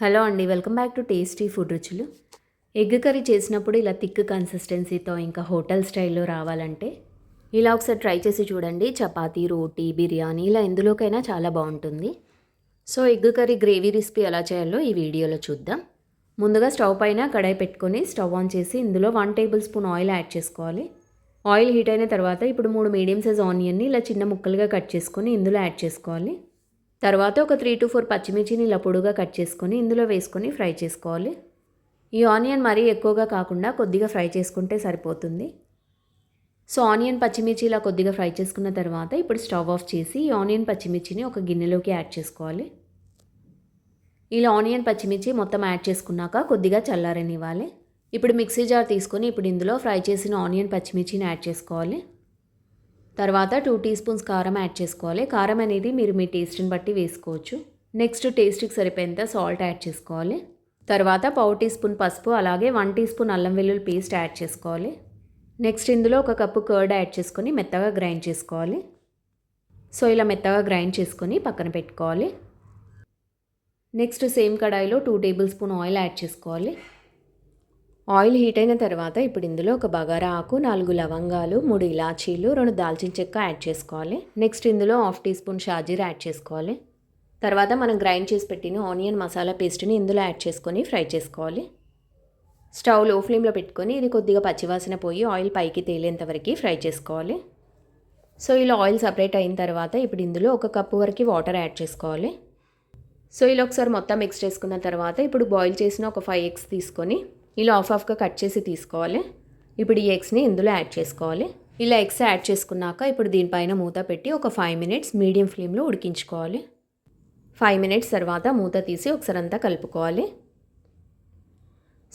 Hello అండి welcome back to tasty food రుచులు. Egg curry చేసినప్పుడు ఇలా థిక్ కన్సిస్టెన్సీతో ఇంకా హోటల్ స్టైల్లో రావాలంటే ఇలా ఒకసారి ట్రై చేసి చూడండి. చపాతీ రోటీ బిర్యానీ ఇలా ఎందులోకైనా చాలా బాగుంటుంది. So egg curry gravy recipe ఎలా చేయాలో ఈ వీడియోలో చూద్దాం. ముందుగా స్టవ్ పైన కడాయి పెట్టుకొని స్టవ్ ఆన్ చేసి ఇందులో one table spoon oil add చేసుకోవాలి. ఆయిల్ హీట్ అయిన తర్వాత ఇప్పుడు మూడు మీడియం సైజ్ ఆనియన్ని ఇలా చిన్న ముక్కలుగా కట్ చేసుకొని ఇందులో యాడ్ చేసుకోవాలి. తర్వాత ఒక త్రీ టు ఫోర్ పచ్చిమిర్చిని ఇలా పొడుగా కట్ చేసుకొని ఇందులో వేసుకొని ఫ్రై చేసుకోవాలి. ఈ ఆనియన్ మరీ ఎక్కువగా కాకుండా కొద్దిగా ఫ్రై చేసుకుంటే సరిపోతుంది. సో ఆనియన్ పచ్చిమిర్చి ఇలా కొద్దిగా ఫ్రై చేసుకున్న తర్వాత ఇప్పుడు స్టవ్ ఆఫ్ చేసి ఈ ఆనియన్ పచ్చిమిర్చిని ఒక గిన్నెలోకి యాడ్ చేసుకోవాలి. ఇలా ఆనియన్ పచ్చిమిర్చి మొత్తం యాడ్ చేసుకున్నాక కొద్దిగా చల్లారనివ్వాలి. ఇప్పుడు మిక్సీ జార్ తీసుకొని ఇప్పుడు ఇందులో ఫ్రై చేసిన ఆనియన్ పచ్చిమిర్చిని యాడ్ చేసుకోవాలి. తర్వాత టూ టీ స్పూన్స్ కారం యాడ్ చేసుకోవాలి. కారం అనేది మీరు మీ టేస్ట్ని బట్టి వేసుకోవచ్చు. నెక్స్ట్ టేస్ట్కి సరిపోయేంత సాల్ట్ యాడ్ చేసుకోవాలి. తర్వాత పావు టీ స్పూన్ పసుపు అలాగే వన్ టీ స్పూన్ అల్లం వెల్లుల్లి పేస్ట్ యాడ్ చేసుకోవాలి. నెక్స్ట్ ఇందులో ఒక కప్పు కర్డ్ యాడ్ చేసుకొని మెత్తగా గ్రైండ్ చేసుకోవాలి. సో ఇలా మెత్తగా గ్రైండ్ చేసుకొని పక్కన పెట్టుకోవాలి. నెక్స్ట్ సేమ్ కడాయిలో two table spoon oil add చేసుకోవాలి. ఆయిల్ హీట్ అయిన తర్వాత ఇప్పుడు ఇందులో ఒక బగారా ఆకు నాలుగు లవంగాలు మూడు ఇలాచీలు రెండు దాల్చిన చెక్క యాడ్ చేసుకోవాలి. నెక్స్ట్ ఇందులో హాఫ్ టీ స్పూన్ షాజీర్ యాడ్ చేసుకోవాలి. తర్వాత మనం గ్రైండ్ చేసి పెట్టిన ఆనియన్ మసాలా పేస్ట్ని ఇందులో యాడ్ చేసుకొని ఫ్రై చేసుకోవాలి. స్టవ్లో ఫ్లేమ్లో పెట్టుకొని ఇది కొద్దిగా పచ్చివాసన పోయి ఆయిల్ పైకి తేలేంత వరకు ఫ్రై చేసుకోవాలి. సో ఇలా ఆయిల్ సపరేట్ అయిన తర్వాత ఇప్పుడు ఇందులో ఒక కప్పు వరకు వాటర్ యాడ్ చేసుకోవాలి. సో ఇలా ఒకసారి మొత్తం మిక్స్ చేసుకున్న తర్వాత ఇప్పుడు బాయిల్ చేసిన ఒక ఫైవ్ ఎగ్స్ తీసుకొని ఇలా ఆఫ్ ఆఫ్గా కట్ చేసి తీసుకోవాలి. ఇప్పుడు ఈ ఎగ్స్ని ఇందులో యాడ్ చేసుకోవాలి. ఇలా ఎగ్స్ యాడ్ చేసుకున్నాక ఇప్పుడు దీనిపైన మూత పెట్టి ఒక ఫైవ్ మినిట్స్ మీడియం ఫ్లేమ్లో ఉడికించుకోవాలి. ఫైవ్ మినిట్స్ తర్వాత మూత తీసి ఒకసారి అంతా కలుపుకోవాలి.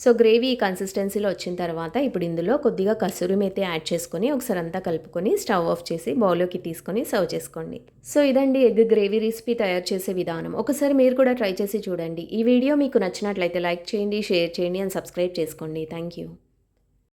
సో గ్రేవీ కన్సిస్టెన్సీలో వచ్చిన తర్వాత ఇప్పుడు ఇందులో కొద్దిగా కసూరి మేతి యాడ్ చేసుకొని ఒకసారి అంతా కలుపుకొని స్టవ్ ఆఫ్ చేసి బౌల్లోకి తీసుకొని సర్వ్ చేసుకోండి. సో ఇదండి ఎగ్ గ్రేవీ రెసిపీ తయారు చేసే విధానం. ఒకసారి మీరు కూడా ట్రై చేసి చూడండి. ఈ వీడియో మీకు నచ్చినట్లయితే లైక్ చేయండి షేర్ చేయండి అండ్ సబ్స్క్రైబ్ చేసుకోండి. Thank you.